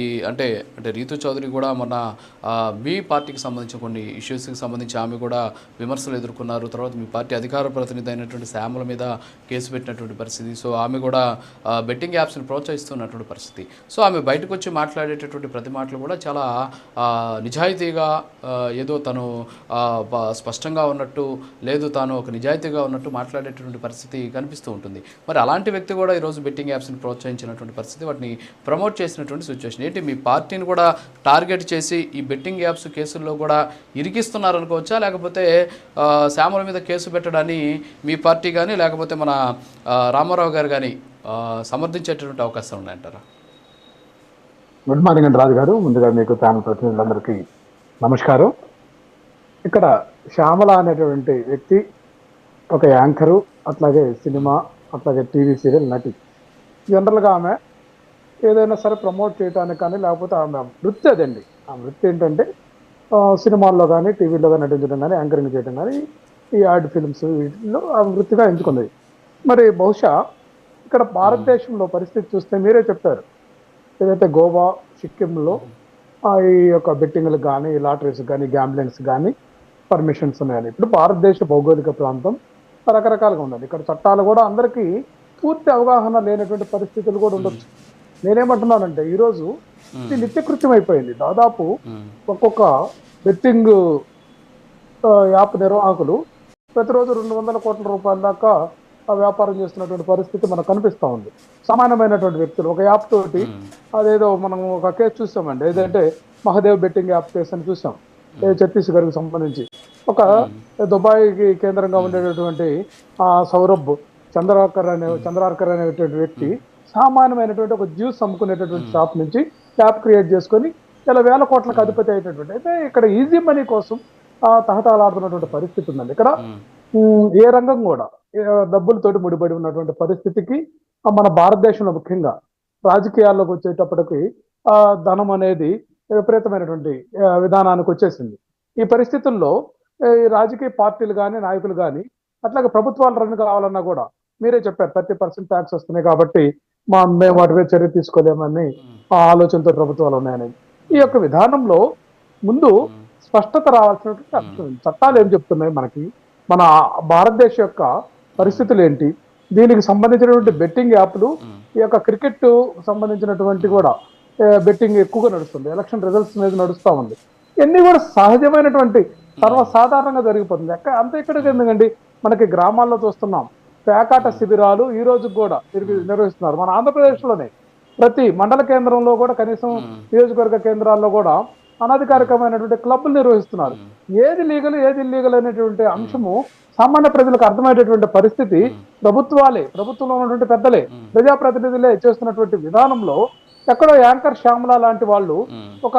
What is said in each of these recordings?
ఈ అంటే అంటే రీతు చౌదరి కూడా మొన్న మీ పార్టీకి సంబంధించిన కొన్ని ఇష్యూస్కి సంబంధించి ఆమె కూడా విమర్శలు ఎదుర్కొన్నారు. తర్వాత మీ పార్టీ అధికార ప్రతినిధి అయినటువంటి శ్యామల మీద కేసు పెట్టినటువంటి పరిస్థితి. సో ఆమె కూడా బెట్టింగ్ యాప్స్ని ప్రోత్సహిస్తున్నటువంటి పరిస్థితి. సో ఆమె బయటకు వచ్చి మాట్లాడేటటువంటి ప్రతి మాటలు కూడా చాలా నిజాయితీగా ఏదో తను స్పష్టంగా ఉన్నట్టు లేదు తాను ఒక నిజాయితీగా ఉన్నట్టు మాట్లాడేటటువంటి పరిస్థితి కనిపిస్తూ ఉంటుంది. మరి అలాంటి వ్యక్తి కూడా ఈరోజు బెట్టింగ్ యాప్స్ని ప్రోత్సహించినటువంటి పరిస్థితి వాటిని ప్రమోట్ చేసినటువంటి సిచ్యువేషన్ ఏంటి? మీ పార్టీని కూడా టార్గెట్ చేసి ఈ బెట్టింగ్ యాప్స్ కేసుల్లో కూడా ఇరికిస్తున్నారు అనుకోవచ్చా లేకపోతే శ్యామల మీద కేసు పెట్టడాన్ని మీ పార్టీ కానీ లేకపోతే మన రామారావు గారు కానీ సమర్థించేటటువంటి అవకాశం ఉన్నాయంటారా? గుడ్ మార్నింగ్ అండి రాజు గారు ముందుగా మీకు ప్యానల్ ప్రతినిధులందరికీ నమస్కారం. ఇక్కడ శ్యామల అనేటువంటి వ్యక్తి ఒక యాంకరు అట్లాగే సినిమా అట్లాగే టీవీ సీరియల్ నటి. జనరల్గా ఆమె ఏదైనా సరే ప్రమోట్ చేయడానికి కానీ లేకపోతే ఆమె వృత్తి అదండి. ఆ వృత్తి ఏంటంటే సినిమాల్లో కానీ టీవీలో కానీ నటించడం కానీ యాంకరింగ్ చేయడం కానీ ఈ యాడ్ ఫిల్మ్స్ వీటిలో ఆ వృత్తిగా ఎంచుకుంది. మరి బహుశా ఇక్కడ భారతదేశంలో పరిస్థితి చూస్తే మీరే చెప్పారు. ఏదైతే గోవా సిక్కింలో ఈ యొక్క బెట్టింగ్లకు కానీ లాటరీస్ కానీ గ్యాంబ్లింగ్స్ కానీ పర్మిషన్స్ ఉన్నాయని. ఇప్పుడు భారతదేశ భౌగోళిక ప్రాంతం రకరకాలుగా ఉండాలి ఇక్కడ చట్టాలు కూడా అందరికీ పూర్తి అవగాహన లేనటువంటి పరిస్థితులు కూడా ఉండొచ్చు. నేనేమంటున్నానంటే ఈరోజు ఇది నిత్యకృత్యం అయిపోయింది దాదాపు ఒక్కొక్క బెట్టింగ్ యాప్ నిర్వాహకులు ప్రతిరోజు రెండు వందల కోట్ల రూపాయల దాకా ఆ వ్యాపారం చేస్తున్నటువంటి పరిస్థితి మనకు కనిపిస్తా ఉంది. సమానమైనటువంటి వ్యక్తులు ఒక యాప్ తోటి అదేదో మనం ఒక కేసు చూసామండి ఏదంటే మహదేవ్ బెట్టింగ్ యాప్ కేసు అని చూసాం ఛత్తీస్గఢ్కి సంబంధించి. ఒక దుబాయ్కి కేంద్రంగా ఉండేటటువంటి ఆ సౌరభ్ చంద్రాకర్ అనే చంద్రాకర్ అనేటువంటి వ్యక్తి సామాన్యమైనటువంటి ఒక జ్యూస్ అమ్ముకునేటటువంటి షాప్ నుంచి యాప్ క్రియేట్ చేసుకొని ఇలా వేల కోట్లకు అధిపతి అయ్యేటటువంటి అయితే ఇక్కడ ఈజీ మనీ కోసం ఆ తహతాలాడుతున్నటువంటి పరిస్థితి ఉందండి. ఇక్కడ ఏ రంగం కూడా డబ్బులతోటి ముడిపడి ఉన్నటువంటి పరిస్థితికి మన భారతదేశంలో ముఖ్యంగా రాజకీయాల్లోకి వచ్చేటప్పటికి ఆ ధనం అనేది విపరీతమైనటువంటి విధానానికి వచ్చేసింది. ఈ పరిస్థితుల్లో రాజకీయ పార్టీలు కానీ నాయకులు కానీ అట్లాగే ప్రభుత్వాలు రన్ కావాలన్నా కూడా మీరే చెప్పారు థర్టీ పర్సెంట్ ట్యాక్స్ వస్తున్నాయి కాబట్టి మా మేము వాటిపై చర్య తీసుకోలేమని ఆ ఆలోచనతో ప్రభుత్వాలు ఉన్నాయని. ఈ యొక్క విధానంలో ముందు స్పష్టత రావాల్సినటువంటి అంశం చట్టాలు ఏం చెప్తున్నాయి మనకి? మన భారతదేశం యొక్క పరిస్థితులు ఏంటి? దీనికి సంబంధించినటువంటి బెట్టింగ్ యాప్లు ఈ యొక్క క్రికెట్ సంబంధించినటువంటి కూడా బెట్టింగ్ ఎక్కువగా నడుస్తుంది. ఎలక్షన్ రిజల్ట్స్ మీద నడుస్తూ ఉంది. ఇవన్నీ కూడా సహజమైనటువంటి సర్వసాధారణంగా జరిగిపోతుంది. అక్కడ అంత ఇక్కడ ఎందుకండి? మనకి గ్రామాల్లో చూస్తున్నాం. పేకాట శిబిరాలు ఈ రోజు కూడా నిర్వి- నిర్వహిస్తున్నారు. మన ఆంధ్రప్రదేశ్లోనే ప్రతి మండల కేంద్రంలో కూడా కనీసం నియోజకవర్గ కేంద్రాల్లో కూడా అనధికారికమైనటువంటి క్లబ్లు నిర్వహిస్తున్నారు. ఏది లీగల్ ఏది ఇల్లీగల్ అనేటువంటి అంశము సామాన్య ప్రజలకు అర్థమయ్యేటటువంటి పరిస్థితి ప్రభుత్వాలే ప్రభుత్వంలో ఉన్నటువంటి పెద్దలే ప్రజాప్రతినిధులే చేస్తున్నటువంటి విధానంలో ఎక్కడో యాంకర్ శ్యామల లాంటి వాళ్ళు ఒక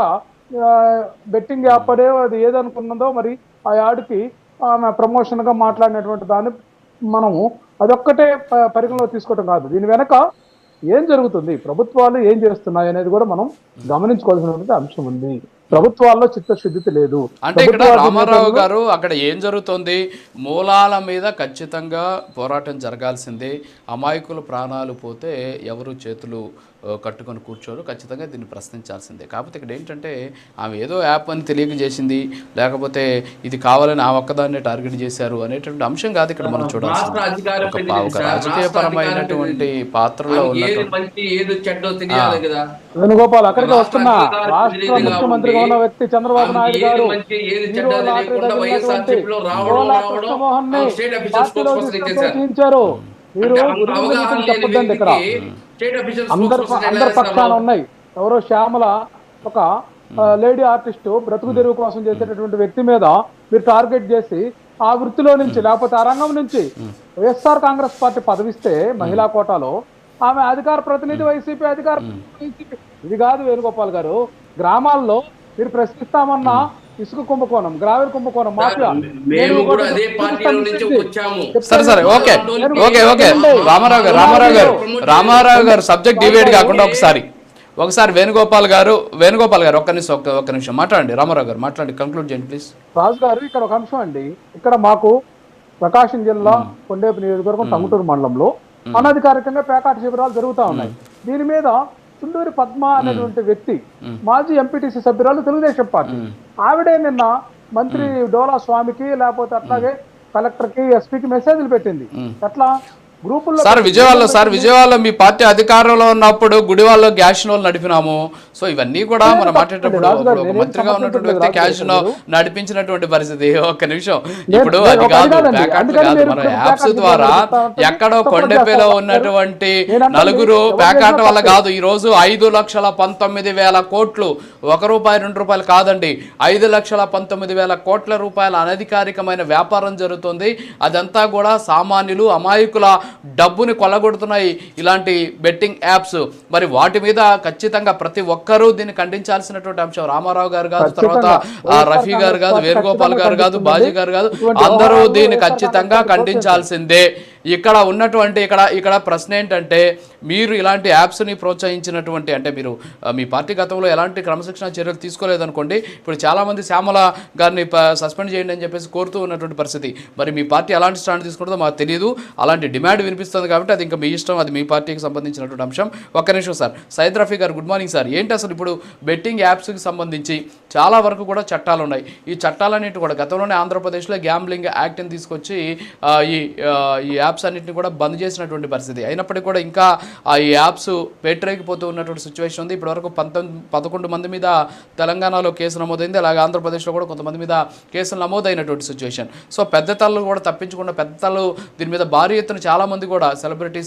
బెట్టింగ్ యాప్ అనే అది ఏదనుకున్నదో మరి ఆ యాడ్కి ఆమె ప్రమోషన్గా మాట్లాడినటువంటి దాన్ని మనము అదొక్కటే ప- పరిగణలో తీసుకోవటం కాదు. దీని వెనక ఏం జరుగుతుంది? ప్రభుత్వాలు ఏం చేస్తున్నాయి అనేది కూడా మనం గమనించుకోవాల్సినటువంటి అంశం ఉంది. ప్రభుత్వాల్లో చిత్తశుద్ధి లేదు. అంటే ఇక్కడ రామారావు గారు అక్కడ ఏం జరుగుతోంది? మూలాల మీద ఖచ్చితంగా పోరాటం జరగాల్సిందే. అమాయకుల ప్రాణాలు పోతే ఎవరు చేతులు కట్టుకొని కూర్చోరు? ఖచ్చితంగా దీన్ని ప్రశ్నించాల్సిందే. కాకపోతే ఇక్కడ ఏంటంటే ఆమె ఏదో యాప్ అని తెలియక చేసింది లేకపోతే ఇది కావాలని ఆ ఒక్కదాన్నే టార్గెట్ చేశారు అనేటువంటి అంశం కాదు ఇక్కడ మనం చూడాల్సింది. రాష్ట్ర అధికార ఒక ప్రతినిధి పా- ఒక సార్, రాజకీయ రాష్ట్ర పరమైనటువంటి అధికార పాత్రలో ఉన్నటువంటి వేణుగోపాల్ అక్కడికి వస్తున్నా. రాష్ట్ర ప్రతినిధిగా ఉన్న వ్యక్తి చంద్రబాబు నాయుడు గారు కృష్ణమోహన్ని పార్టీలో మీరు చెప్పొద్దండి ఇక్కడ. అందరు పక్షాన? ఉన్నాయి. ఎవరో శ్యామల ఒక లేడీ ఆర్టిస్ట్ బ్రతుకు తెరువు కోసం చేసేటటువంటి వ్యక్తి మీద మీరు టార్గెట్ చేసి ఆ వృత్తిలో నుంచి లేకపోతే ఆ రంగం నుంచి వైఎస్ఆర్ కాంగ్రెస్ పార్టీ పదవిస్తే మహిళా కోటాలో ఆమె అధికార ప్రతినిధి వైసీపీ అధికార ఇది కాదు వేణుగోపాల్ గారు. గ్రామాల్లో మీరు ప్రశ్నిస్తామన్న ఇసుక కుంభకోణం గ్రావెల్ కుంభకోణం మాఫియా. మేము కూడా అదే పార్టీలో నుంచి వచ్చాము. సరే సరే ఓకే. Okay okay. రామారావు గారు రామారావు గారు రామారావు గారు సబ్జెక్ట్ డివైడ్ కాకుండా ఒకసారి ఒకసారి వేణుగోపాల్ గారు వేణుగోపాల్ గారు ఒక్క నిమిషం ఒక్క ఒక్క నిమిషం మాట్లాడండి. రామారావు గారు మాట్లాడండి. కంక్లూడ్ చేయండి ప్లీజ్ రాజు గారు ఇక్కడ ఒక అంశం అండి. ఇక్కడ మాకు ప్రకాశం జిల్లా కొండేపు నియోజకవర్గం టంగుటూరు మండలంలో అనధికారికంగా పేకాట శిబిరాలు జరుగుతా ఉన్నాయి. దీని మీద చుండూరి పద్మ అనేటువంటి వ్యక్తి మాజీ ఎంపీటీసీ సభ్యురాలు తెలుగుదేశం పార్టీ. ఆవిడే నిన్న మంత్రి డోలా స్వామికి లేకపోతే అట్లాగే కలెక్టర్కి ఎస్పీకి మెసేజ్లు పెట్టింది. అట్లా గ్రూపుల్లో సార్ విజయవాడలో సార్ విజయవాడలో మీ పార్టీ అధికారంలో ఉన్నప్పుడు గుడివాడలో క్యాషినో నడిపినాము. సో ఇవన్నీ కూడా మనం మాట్లాడేటప్పుడు మంత్రిగా ఉన్నటువంటి వ్యక్తి క్యాషినో నడిపించినటువంటి పరిస్థితి ఒక్క నిమిషం. ఇప్పుడు అది కాదు కాదు మన యాప్స్ ద్వారా ఎక్కడో కొండపేలో. ఉన్నటువంటి నలుగురు ప్యాకెట్ వల్ల కాదు ఈ రోజు ఐదు లక్షల పంతొమ్మిది వేల కోట్లు ఒక రూపాయి రెండు రూపాయలు కాదండి. ఐదు లక్షల పంతొమ్మిది వేల కోట్ల రూపాయల అనధికారికమైన వ్యాపారం జరుగుతుంది. అదంతా కూడా సామాన్యులు అమాయకుల డబ్బుని కొల్లగొడుతున్నాయి ఇలాంటి బెట్టింగ్ యాప్స్. మరి వాటి మీద ఖచ్చితంగా ప్రతి ఒక్కరూ దీన్ని ఖండించాల్సినటువంటి అంశం. రామారావు గారు కాదు తర్వాత రఫీ గారు కాదు వేణుగోపాల్ గారు కాదు బాజీ గారు కాదు అందరూ దీన్ని ఖచ్చితంగా ఖండించాల్సిందే. ఇక్కడ ఉన్నటువంటి ఇక్కడ ఇక్కడ ప్రశ్న ఏంటంటే మీరు ఇలాంటి యాప్స్ని ప్రోత్సహించినటువంటి అంటే మీరు మీ పార్టీ గతంలో ఎలాంటి క్రమశిక్షణ చర్యలు తీసుకోలేదనుకోండి ఇప్పుడు చాలామంది శ్యామల గారిని సస్పెండ్ చేయండి అని చెప్పేసి కోరుతూ ఉన్నటువంటి పరిస్థితి. మరి మీ పార్టీ ఎలాంటి స్టాండ్ తీసుకుంటుందో మాకు తెలియదు అలాంటి డిమాండ్ వినిపిస్తుంది కాబట్టి అది ఇంకా మీ ఇష్టం అది మీ పార్టీకి సంబంధించినటువంటి అంశం. ఒక్క నిమిషం సార్. సైద్ రఫీ గారు గుడ్ మార్నింగ్ సార్. ఏంటి అసలు ఇప్పుడు బెట్టింగ్ యాప్స్కి సంబంధించి చాలా వరకు కూడా చట్టాలు ఉన్నాయి. ఈ చట్టాలన్నింటి కూడా గతంలోనే ఆంధ్రప్రదేశ్లో గ్యాంబ్లింగ్ యాక్ట్ని తీసుకొచ్చి ఈ యాప్ యాప్స్ అన్నింటిని కూడా బంద్ చేసినటువంటి పరిస్థితి. అయినప్పటికీ కూడా ఇంకా ఆ ఈ యాప్స్ పేటరేగిపోతూ ఉన్నటువంటి సిచ్యువేషన్ ఉంది. ఇప్పటివరకు పంతొమ్మిది పదకొండు మంది మీద తెలంగాణలో కేసు నమోదైంది. అలాగే ఆంధ్రప్రదేశ్లో కూడా కొంతమంది మీద కేసులు నమోదైనటువంటి సిచ్యువేషన్ సో పెద్ద తల్లు కూడా తప్పించకుండా పెద్ద తల్లు దీని మీద భారీ ఎత్తున చాలా మంది కూడా సెలబ్రిటీస్